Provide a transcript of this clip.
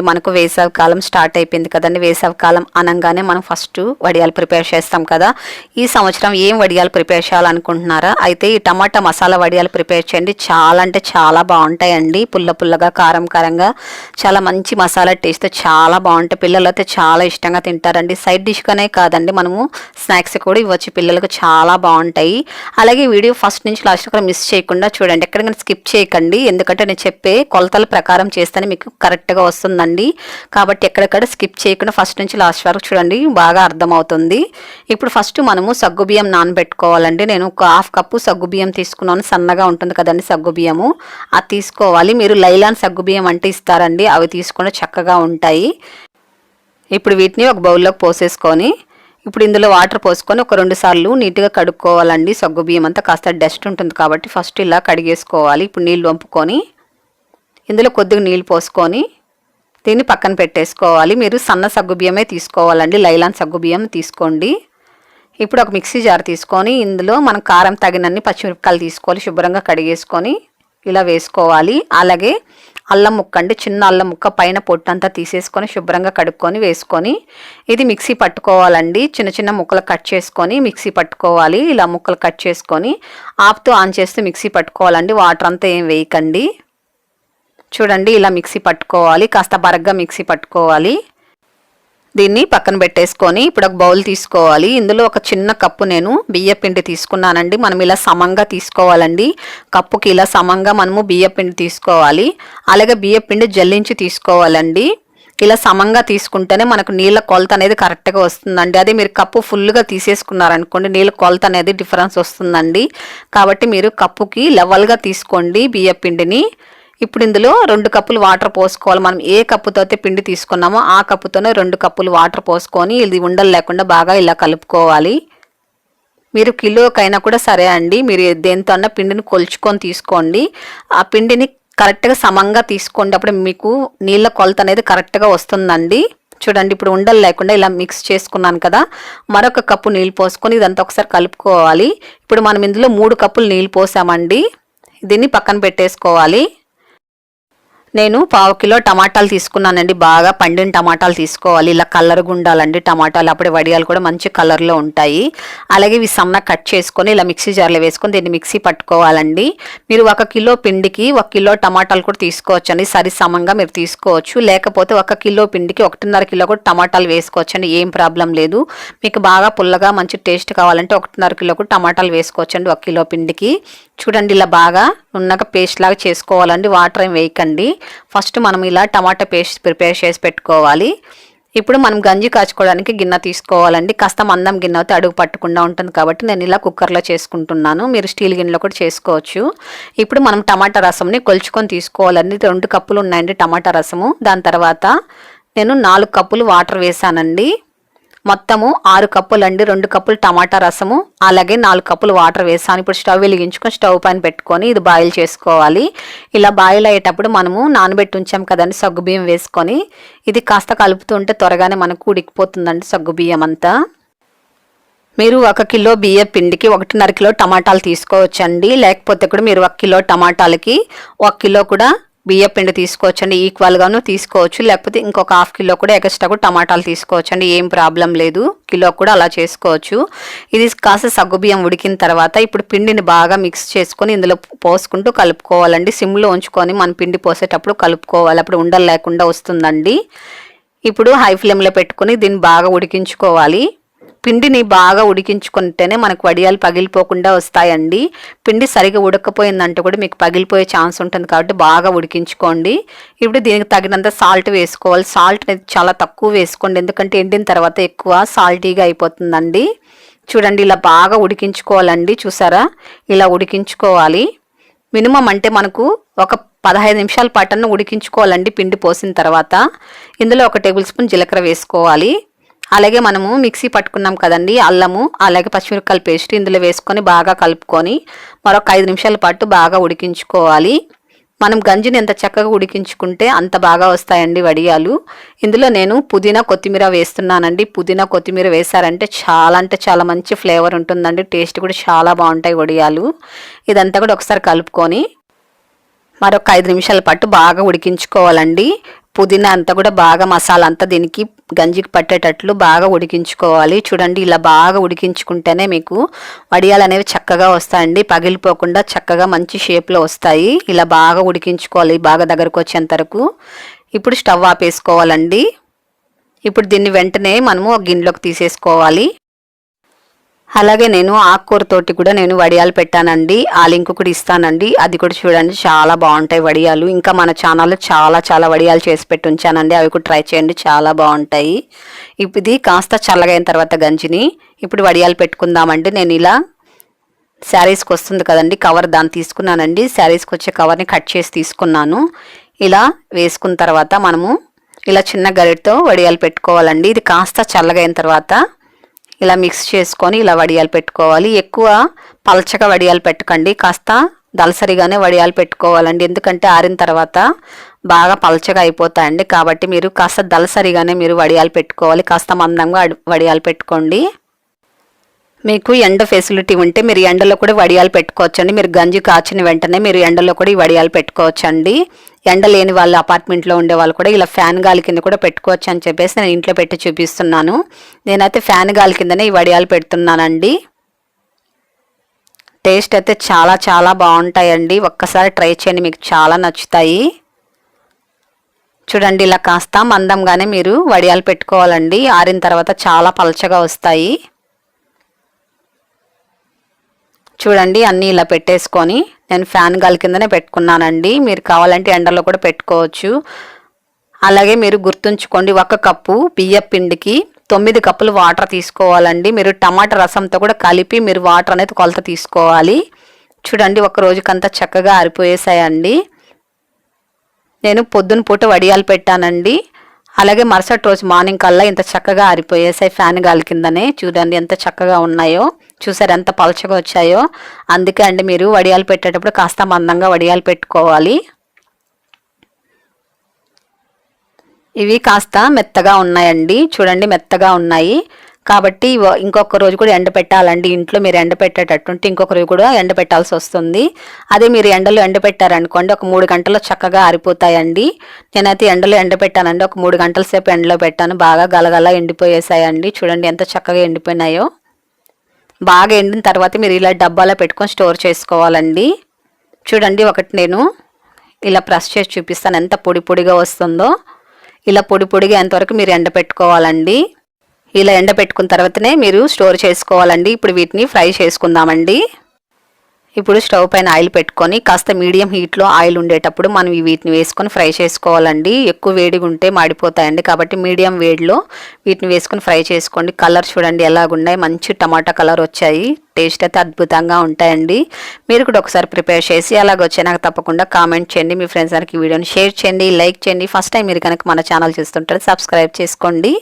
మనకు వేసవి కాలం స్టార్ట్ అయిపోయింది కదండి. వేసవి కాలం అనగానే మనం ఫస్ట్ వడియాలు ప్రిపేర్ చేస్తాం కదా. ఈ సంవత్సరం ఏం వడియాలు ప్రిపేర్ చేయాలనుకుంటున్నారా? అయితే ఈ టమాటా మసాలా వడియాలు ప్రిపేర్ చేయండి. చాలా అంటే చాలా బాగుంటాయండి. పుల్ల పుల్లగా కారం కారంగా. చాలా మంచి మసాలా టేస్ట్ చాలా బాగుంటాయి. పిల్లలు అయితే చాలా ఇష్టంగా తింటారండి. సైడ్ డిష్గానే కాదండి. మనము స్నాక్స్ కూడా ఇవ్వచ్చు. పిల్లలకు చాలా బాగుంటాయి. అలాగే వీడియో ఫస్ట్ నుంచి లాస్ట్ కూడా మిస్ చేయకుండా చూడండి. ఎక్కడికైనా స్కిప్ చేయకండి. ఎందుకంటే నేను చెప్పే కొలతల ప్రకారం చేస్తేనే మీకు కరెక్ట్గా వస్తుందండి. కాబట్టి ఎక్కడెక్కడ స్కిప్ చేయకుండా ఫస్ట్ నుంచి లాస్ట్ వరకు చూడండి. బాగా అర్థమవుతుంది. ఇప్పుడు ఫస్ట్ మనము సగ్గుబియ్యం నానబెట్టుకోవాలండి. నేను ఒక హాఫ్ కప్పు సగ్గుబియ్యం తీసుకున్నాను. సన్నగా ఉంటుంది కదండి సగ్గుబియ్యము అది తీసుకోవాలి. మీరు లైలాన్ సగ్గుబియ్యం అంటే ఇస్తారండి. అవి తీసుకుని చక్కగా ఉంటాయి. ఇప్పుడు వీటిని ఒక బౌల్లోకి పోసేసుకొని ఇప్పుడు ఇందులో వాటర్ పోసుకొని ఒక రెండు సార్లు నీట్గా కడుక్కోవాలండి. సగ్గు బియ్యం అంతా కాస్త డస్ట్ ఉంటుంది కాబట్టి ఫస్ట్ ఇలా కడిగేసుకోవాలి. ఇప్పుడు నీళ్ళు వంపుకొని ఇందులో కొద్దిగా నీళ్ళు పోసుకొని దీన్ని పక్కన పెట్టేసుకోవాలి. మీరు సన్న సగ్గు బియ్యమే తీసుకోవాలండి. లైలాన్ సగ్గు బియ్యం తీసుకోండి. ఇప్పుడు ఒక మిక్సీ జార్ తీసుకొని ఇందులో మనం కారం తగినన్ని పచ్చిమిరపకాయలు తీసుకోవాలి. శుభ్రంగా కడిగేసుకొని ఇలా వేసుకోవాలి. అలాగే అల్లం ముక్క అండి. చిన్న అల్లం ముక్క పైన పొట్టంతా తీసేసుకొని శుభ్రంగా కడుక్కొని వేసుకొని ఇది మిక్సీ పట్టుకోవాలండి. చిన్న చిన్న ముక్కలు కట్ చేసుకొని మిక్సీ పట్టుకోవాలి. ఇలా ముక్కలు కట్ చేసుకొని ఆపుతూ ఆన్ చేస్తూ మిక్సీ పట్టుకోవాలండి. వాటర్ అంతా ఏం వేయకండి. చూడండి ఇలా మిక్సీ పట్టుకోవాలి. కాస్త బరగ్గా మిక్సీ పట్టుకోవాలి. దీన్ని పక్కన పెట్టేసుకొని ఇప్పుడు ఒక బౌల్ తీసుకోవాలి. ఇందులో ఒక చిన్న కప్పు నేను బియ్య పిండి తీసుకున్నానండి. మనం ఇలా సమంగా తీసుకోవాలండి. కప్పుకి ఇలా సమంగా మనము బియ్య పిండి తీసుకోవాలి. అలాగే బియ్య పిండి జల్లించి తీసుకోవాలండి. ఇలా సమంగా తీసుకుంటేనే మనకు నీళ్ళ కొలత అనేది కరెక్ట్గా వస్తుందండి. అదే మీరు కప్పు ఫుల్గా తీసేసుకున్నారనుకోండి నీళ్ళ కొలత అనేది డిఫరెన్స్ వస్తుందండి. కాబట్టి మీరు కప్పుకి లెవెల్గా తీసుకోండి బియ్య పిండిని ఇప్పుడు ఇందులో రెండు కప్పులు వాటర్ పోసుకోవాలి. మనం ఏ కప్పుతో అయితే పిండి తీసుకున్నామో ఆ కప్పుతోనే రెండు కప్పులు వాటర్ పోసుకొని ఇది ఉండలు లేకుండా బాగా ఇలా కలుపుకోవాలి. మీరు కిలోకైనా కూడా సరే అండి మీరు దేంతో అన్న పిండిని కొలుచుకొని తీసుకోండి. ఆ పిండిని కరెక్ట్గా సమంగా తీసుకోండి అప్పుడు మీకు నీళ్ళ కొలత అనేది కరెక్ట్గా వస్తుందండి. చూడండి ఇప్పుడు ఉండలు లేకుండా ఇలా మిక్స్ చేసుకున్నాను కదా మరొక కప్పు నీళ్ళు పోసుకొని ఇదంతా ఒకసారి కలుపుకోవాలి. ఇప్పుడు మనం ఇందులో మూడు కప్పులు నీళ్ళు పోసామండి. దీన్ని పక్కన పెట్టేసుకోవాలి. నేను పావు కిలో టమాటాలు తీసుకున్నానండి. బాగా పండిన టమాటాలు తీసుకోవాలి. ఇలా కలర్ ఉండాలండి టమాటాలు. అప్పుడే వడియాలు కూడా మంచి కలర్లో ఉంటాయి. అలాగే ఇవి సన్న కట్ చేసుకొని ఇలా మిక్సీ జార్లో వేసుకొని దీన్ని మిక్సీ పట్టుకోవాలండి. మీరు ఒక కిలో పిండికి ఒక కిలో టమాటాలు కూడా తీసుకోవచ్చండి. సరి సమంగా మీరు తీసుకోవచ్చు. లేకపోతే ఒక కిలో పిండికి ఒకటిన్నర కిలో కూడా టమాటాలు వేసుకోవచ్చండి. ఏం ప్రాబ్లం లేదు. మీకు బాగా పుల్లగా మంచి టేస్ట్ కావాలంటే ఒకటిన్నర కిలో కూడా టమాటాలు వేసుకోవచ్చండి ఒక కిలో పిండికి. చూడండి ఇలా బాగా ఉన్నాక పేస్ట్ లాగా చేసుకోవాలండి. వాటర్ ఏం వేయకండి. ఫస్ట్ మనం ఇలా టమాటా పేస్ట్ ప్రిపేర్ చేసి పెట్టుకోవాలి. ఇప్పుడు మనం గంజి కాచుకోవడానికి గిన్నె తీసుకోవాలండి. కాస్త మందం గిన్నె అయితే అడుగు పట్టకుండా ఉంటుంది కాబట్టి నేను ఇలా కుక్కర్లో చేసుకుంటున్నాను. మీరు స్టీల్ గిన్నెలో కూడా చేసుకోవచ్చు. ఇప్పుడు మనం టమాటా రసంని కొలుచుకొని తీసుకోవాలండి. రెండు కప్పులు ఉన్నాయండి టమాటా రసము. దాని తర్వాత నేను నాలుగు కప్పులు వాటర్ వేసానండి. మొత్తము ఆరు కప్పులు అండి రెండు కప్పులు టమాటా రసము అలాగే నాలుగు కప్పులు వాటర్ వేసాను. ఇప్పుడు స్టవ్ వెలిగించుకొని స్టవ్ పైన పెట్టుకొని ఇది బాయిల్ చేసుకోవాలి. ఇలా బాయిల్ అయ్యేటప్పుడు మనము నానబెట్టి ఉంచాం కదండి సగ్గుబియ్యం వేసుకొని. ఇది కాస్త కలుపుతుంటే త్వరగానే మనకు ఉడికిపోతుందండి సగ్గుబియ్యం అంతా. మీరు ఒక కిలో బియ్య పిండికి ఒకటిన్నర కిలో టమాటాలు తీసుకోవచ్చండి. లేకపోతే కూడా మీరు ఒక కిలో టమాటాలకి ఒక కిలో కూడా బియ్యపిండి తీసుకోవచ్చండి ఈక్వల్గాను తీసుకోవచ్చు. లేకపోతే ఇంకొక హాఫ్ కిలో కూడా ఎక్స్ట్రా కూడా టమాటాలు తీసుకోవచ్చండి ఏం ప్రాబ్లం లేదు. కిలో కూడా అలా చేసుకోవచ్చు. ఇది కాస్త సగ్గు బియ్యం ఉడికిన తర్వాత ఇప్పుడు పిండిని బాగా మిక్స్ చేసుకొని ఇందులో పోసుకుంటూ కలుపుకోవాలండి. సిమ్లో ఉంచుకొని మన పిండి పోసేటప్పుడు కలుపుకోవాలి. అప్పుడు ఉండలు లేకుండా వస్తుందండి. ఇప్పుడు హై ఫ్లేమ్లో పెట్టుకొని దీన్ని బాగా ఉడికించుకోవాలి. పిండిని బాగా ఉడికించుకుంటేనే మనకు వడియాలు పగిలిపోకుండా వస్తాయండి. పిండి సరిగా ఉడకపోయిందంటే కూడా మీకు పగిలిపోయే ఛాన్స్ ఉంటుంది కాబట్టి బాగా ఉడికించుకోండి. ఇప్పుడు దీనికి తగినంత సాల్ట్ వేసుకోవాలి. సాల్ట్ అనేది చాలా తక్కువ వేసుకోండి. ఎందుకంటే ఎండిన తర్వాత ఎక్కువ సాల్టీగా అయిపోతుందండి. చూడండి ఇలా బాగా ఉడికించుకోవాలండి. చూసారా? ఇలా ఉడికించుకోవాలి. మినిమం అంటే మనకు ఒక పదహైదు నిమిషాల పాటను ఉడికించుకోవాలండి పిండి పోసిన తర్వాత. ఇందులో ఒక టేబుల్ స్పూన్ జీలకర్ర వేసుకోవాలి. అలాగే మనము మిక్సీ పట్టుకున్నాం కదండి అల్లము అలాగే పచ్చిమిరపకాయల పేస్ట్ ఇందులో వేసుకొని బాగా కలుపుకొని మరొక ఐదు నిమిషాల పాటు బాగా ఉడికించుకోవాలి. మనం గంజిని ఎంత చక్కగా ఉడికించుకుంటే అంత బాగా వస్తాయండి వడియాలు. ఇందులో నేను పుదీనా కొత్తిమీర వేస్తున్నానండి. పుదీనా కొత్తిమీర వేశారంటే చాలా అంటే చాలా మంచి ఫ్లేవర్ ఉంటుందండి. టేస్ట్ కూడా చాలా బాగుంటాయి వడియాలు. ఇదంతా కూడా ఒకసారి కలుపుకొని మరొక ఐదు నిమిషాల పాటు బాగా ఉడికించుకోవాలండి. పుదీనా అంతా కూడా బాగా మసాలా అంతా దీనికి గంజికి పట్టేటట్లు బాగా ఉడికించుకోవాలి. చూడండి ఇలా బాగా ఉడికించుకుంటేనే మీకు వడియాలు అనేవి చక్కగా వస్తాయండి. పగిలిపోకుండా చక్కగా మంచి షేప్లో వస్తాయి. ఇలా బాగా ఉడికించుకోవాలి బాగా దగ్గరకు వచ్చేంత వరకు. ఇప్పుడు స్టవ్ ఆపేసుకోవాలండి. ఇప్పుడు దీన్ని వెంటనే మనము గిన్నెలోకి తీసేసుకోవాలి. అలాగే నేను ఆకుకూరతోటి కూడా నేను వడియాలు పెట్టానండి. ఆ లింక్ కూడా ఇస్తానండి. అది కూడా చూడండి చాలా బాగుంటాయి వడియాలు. ఇంకా మన ఛానల్లో చాలా చాలా వడియాలు చేసి పెట్టి ఉంచానండి. అవి కూడా ట్రై చేయండి చాలా బాగుంటాయి. ఇది కాస్త చల్లగైన తర్వాత గంజిని. ఇప్పుడు వడియాలు పెట్టుకుందామండి. నేను ఇలా శారీస్కి వస్తుంది కదండి కవర్ దాన్ని తీసుకున్నానండి. శారీస్కి వచ్చే కవర్ని కట్ చేసి తీసుకున్నాను. ఇలా వేసుకున్న తర్వాత మనము ఇలా చిన్న గరిటతో వడియాలు పెట్టుకోవాలండి. ఇది కాస్త చల్లగైన తర్వాత ఇలా మిక్స్ చేసుకొని ఇలా వడియాలు పెట్టుకోవాలి. ఎక్కువ పలచగా వడియాలు పెట్టకండి. కాస్త దలసరిగానే వడియాలు పెట్టుకోవాలండి. ఎందుకంటే ఆరిన తర్వాత బాగా పలచగా అయిపోతాయండి. కాబట్టి మీరు కాస్త దలసరిగానే మీరు వడియాలు పెట్టుకోవాలి. కాస్త మందంగా వడియాలు పెట్టుకోండి. మీకు ఎండ ఫెసిలిటీ ఉంటే మీరు ఎండలో కూడా వడియాలు పెట్టుకోవచ్చండి. మీరు గంజి కాచిన వెంటనే మీరు ఎండలో కూడా ఈ వడియాలు పెట్టుకోవచ్చండి. ఎండ లేని వాళ్ళు అపార్ట్మెంట్లో ఉండే వాళ్ళు కూడా ఇలా ఫ్యాన్ గాలి కింద కూడా పెట్టుకోవచ్చు అని చెప్పేసి నేను ఇంట్లో పెట్టి చూపిస్తున్నాను. నేనైతే ఫ్యాన్ గాలి కిందనే ఈ వడియాలు పెడుతున్నానండి. టేస్ట్ అయితే చాలా చాలా బాగుంటాయండి. ఒక్కసారి ట్రై చేయండి మీకు చాలా నచ్చుతాయి. చూడండి ఇలా కాస్త మందంగానే మీరు వడియాలు పెట్టుకోవాలండి. ఆరిన తర్వాత చాలా పలచగా వస్తాయి. చూడండి అన్నీ ఇలా పెట్టేసుకొని నేను ఫ్యాన్ గాలి కిందనే పెట్టుకున్నానండి. మీరు కావాలంటే ఎండలో కూడా పెట్టుకోవచ్చు. అలాగే మీరు గుర్తుంచుకోండి ఒక కప్పు బియ్య పిండికి తొమ్మిది కప్పులు వాటర్ తీసుకోవాలండి. మీరు టమాటా రసంతో కూడా కలిపి మీరు వాటర్ అనేది కొలత తీసుకోవాలి. చూడండి ఒక రోజుకంతా చక్కగా ఆరిపోయేసాయండి నేను పొద్దున పూట వడియాలు పెట్టానండి. అలాగే మరుసటి రోజు మార్నింగ్ కల్లా ఇంత చక్కగా ఆరిపోయేసాయి ఫ్యాన్ గాలి కిందనే చూడండి ఎంత చక్కగా ఉన్నాయో. చూసారు ఎంత పలచగా వచ్చాయో. అందుకే అండి మీరు వడియాలు పెట్టేటప్పుడు కాస్త మందంగా వడియాలు పెట్టుకోవాలి. ఇవి కాస్త మెత్తగా ఉన్నాయండి. చూడండి మెత్తగా ఉన్నాయి. కాబట్టి ఇంకొక రోజు కూడా ఎండ పెట్టాలండి. ఇంట్లో మీరు ఎండ పెట్టేటట్టుంటే ఇంకొక రోజు కూడా ఎండ పెట్టాల్సి వస్తుంది. అదే మీరు ఎండలో ఎండ పెట్టారనుకోండి ఒక మూడు గంటల్లో చక్కగా ఆరిపోతాయండి. నేనైతే ఎండలో ఎండ పెట్టానండి. ఒక మూడు గంటల సేపు ఎండలో పెట్టాను. బాగా గలగల ఎండిపోయేసాయండి. చూడండి ఎంత చక్కగా ఎండిపోయినాయో. బాగా ఎండిన తర్వాత మీరు ఇలా డబ్బాలో పెట్టుకొని స్టోర్ చేసుకోవాలండి. చూడండి ఒకటి నేను ఇలా ప్రెస్ చేసి చూపిస్తాను. ఎంత పొడి పొడిగా వస్తుందో. ఇలా పొడి పొడిగా ఎంతవరకు మీరు ఎండ పెట్టుకోవాలండి. ఇలా ఎండబెట్టుకున్న తర్వాతనే మీరు స్టోర్ చేసుకోవాలండి. ఇప్పుడు వీటిని ఫ్రై చేసుకుందామండి. ఇప్పుడు స్టవ్ పైన ఆయిల్ పెట్టుకొని కాస్త మీడియం హీట్లో ఆయిల్ ఉండేటప్పుడు మనం వీటిని వేసుకొని ఫ్రై చేసుకోవాలండి. ఎక్కువ వేడిగా ఉంటే మాడిపోతాయండి. కాబట్టి మీడియం వేడిలో వీటిని వేసుకొని ఫ్రై చేసుకోండి. కలర్ చూడండి ఎలాగున్నాయి. మంచి టమాటా కలర్ వచ్చాయి. టేస్ట్ అయితే అద్భుతంగా ఉంటాయండి. మీరు కూడా ఒకసారి ప్రిపేర్ చేసి అలాగొచ్చే నాకు తప్పకుండా కామెంట్ చేయండి. మీ ఫ్రెండ్స్ అందరికి వీడియోని షేర్ చేయండి లైక్ చేయండి. ఫస్ట్ టైం మీరు కనుక మన ఛానల్ చూస్తుంటారు సబ్స్క్రైబ్ చేసుకోండి.